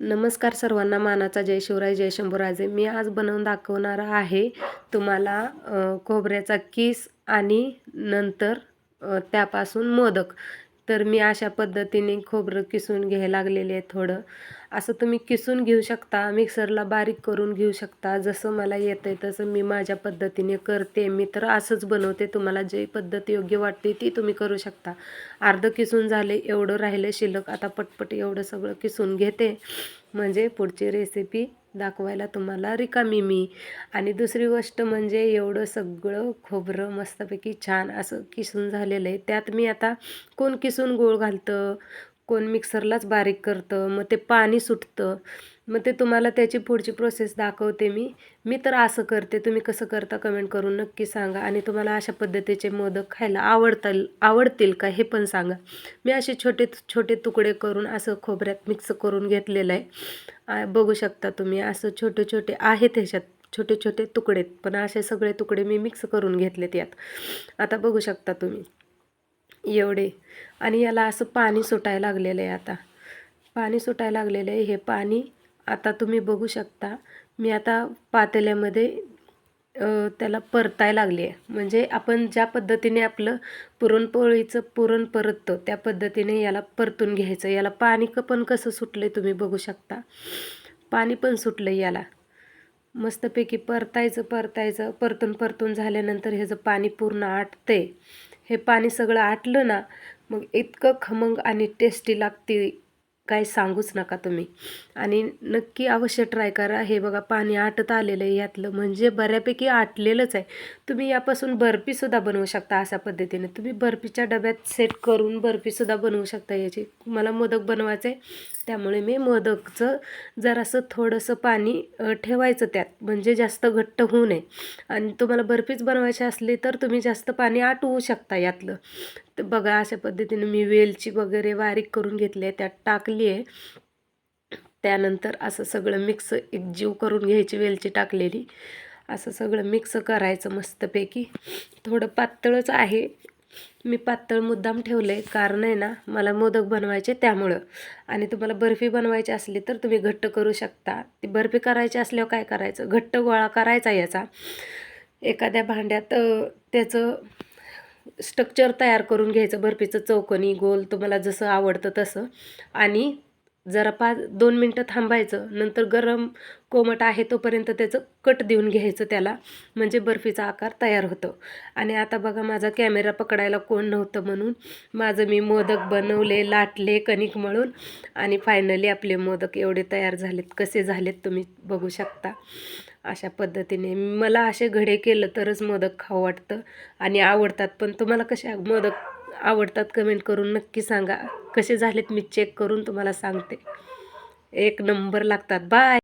नमस्कार सर्वांना मानाचा जय शिवराय जय शंभूराजे. मी आज बनवून दाखवणार आहे तुम्हाला खोबऱ्याचा किस आणि नंतर त्यापासून मोदक. तर मी अशा पद्धतीने खोबरं किसून घ्यायला लागलेले आहे थोडं. असं तुम्ही किसून घेऊ शकता मिक्सरला बारीक करून घेऊ शकता. जसं मला येतं आहे तसं मी माझ्या पद्धतीने करते. मी तर असंच बनवते. तुम्हाला जे पद्धत योग्य वाटते ती तुम्ही करू शकता. अर्धं किसून झाले एवढं राहिलं शिल्लक. आता पटपट एवढं सगळं किसून घेते. म्हणजे पुढची रेसिपी दाखवायला तुम्हाला रिकामी मी. आणि दुसरी गोष्ट म्हणजे एवढं सगळं खोबरं मस्तपैकी छान असं किसून झालेलं आहे. त्यात मी आता कोण किसून गोळ घालतं? कोण मिक्सरलाच बारीक करतं मग ते पाणी सुटतं. मग ते तुम्हाला त्याची पुढची प्रोसेस दाखवते मी. मी तर असं करते. तुम्ही कसं करता कमेंट करून नक्की सांगा आणि तुम्हाला अशा पद्धतीचे मोदक खायला आवडतील आवडतील का हे पण सांगा. मी असे छोटे छोटे तुकडे करून असं खोबऱ्यात मिक्स करून घेतलेलं आहे. बघू शकता तुम्ही असं छोटे छोटे आहेत ह्याच्यात छोटे छोटे तुकडे पण असे सगळे तुकडे मी मिक्स करून घेतलेत यात. आता बघू शकता तुम्ही. एवढे. आणि याला असं पाणी सुटायला लागलेलं आहे आता. पाणी सुटायला लागलेलं आहे. हे पाणी आता तुम्ही बघू शकता. मी आता पातेल्यामध्ये त्याला परतायला लागली आहे. म्हणजे आपण ज्या पद्धतीने आपलं पुरणपोळीचं पुरण परततो त्या पद्धतीने याला परतून घ्यायचं. याला पाणी क पण कसं सुटलं आहे तुम्ही बघू शकता. पाणी पण सुटलं याला. मस्तपैकी परतायचं परतायचं परतून परतून झाल्यानंतर ह्याचं पाणी पूर्ण आटते हे पाणी सगळं आटलं ना मग इतकं खमंग आणि टेस्टी लागते. काय सांगूच नका तुम्ही. आणि नक्की अवश्य ट्राय करा. हे बघा पाणी आटत आलेलं आहे यातलं. म्हणजे बऱ्यापैकी आटलेलंच आहे. तुम्ही यापासून बर्फीसुद्धा बनवू शकता अशा पद्धतीने. तुम्ही बर्फीच्या डब्यात सेट करून बर्फीसुद्धा बनवू शकता याची. मला मोदक बनवायचं आहे. त्यामुळे मी मोदकचं जरासं थोडंसं पाणी ठेवायचं त्यात. म्हणजे जास्त घट्ट होऊ नये. आणि तुम्हाला बर्फीच बनवायची असली तर तुम्ही जास्त पाणी आटवू शकता यातलं. तर बघा अशा पद्धतीने मी वेलची वगैरे बारीक करून घेतली आहे त्यात टाकली आहे. त्यानंतर असं सगळं मिक्स एकजीव करून घ्यायची वेलची टाकलेली. असं सगळं मिक्स करायचं मस्तपैकी. थोडं पातळच आहे. मी पातळ मुद्दाम ठेवलं आहे कारण आहे ना मला मोदक बनवायचे त्यामुळं. आणि तुम्हाला बर्फी बनवायची असली तर तुम्ही घट्ट करू शकता. ती बर्फी करायची असल्यावर काय करायचं? घट्ट गोळा करायचा याचा. एखाद्या भांड्यात त्याचं स्ट्रक्चर तयार करून घ्यायचं बर्फीचं चौकोनी गोल तुम्हाला जसं आवडतं तसं. आणि जरा पाच दोन मिनटं थांबायचं नंतर गरम कोमट आहे तोपर्यंत त्याचं कट देऊन घ्यायचं त्याला म्हणजे बर्फीचा आकार तयार होतो. आणि आता बघा माझा कॅमेरा पकडायला कोण नव्हतं म्हणून माझं मी मोदक बनवले लाटले कणिक मळून आणि फायनली आपले मोदक एवढे तयार झालेत. कसे झालेत तुम्ही बघू शकता. अशा पद्धतीने. मला असे घडे केलं तरच मोदक खाऊ वाटतं आणि आवडतात. पण तुम्हाला कशा मोदक आवडतात कमेंट करून नक्की सांगा. कसे झालेत मी चेक करून तुम्हाला सांगते. एक नंबर लागतात. बाय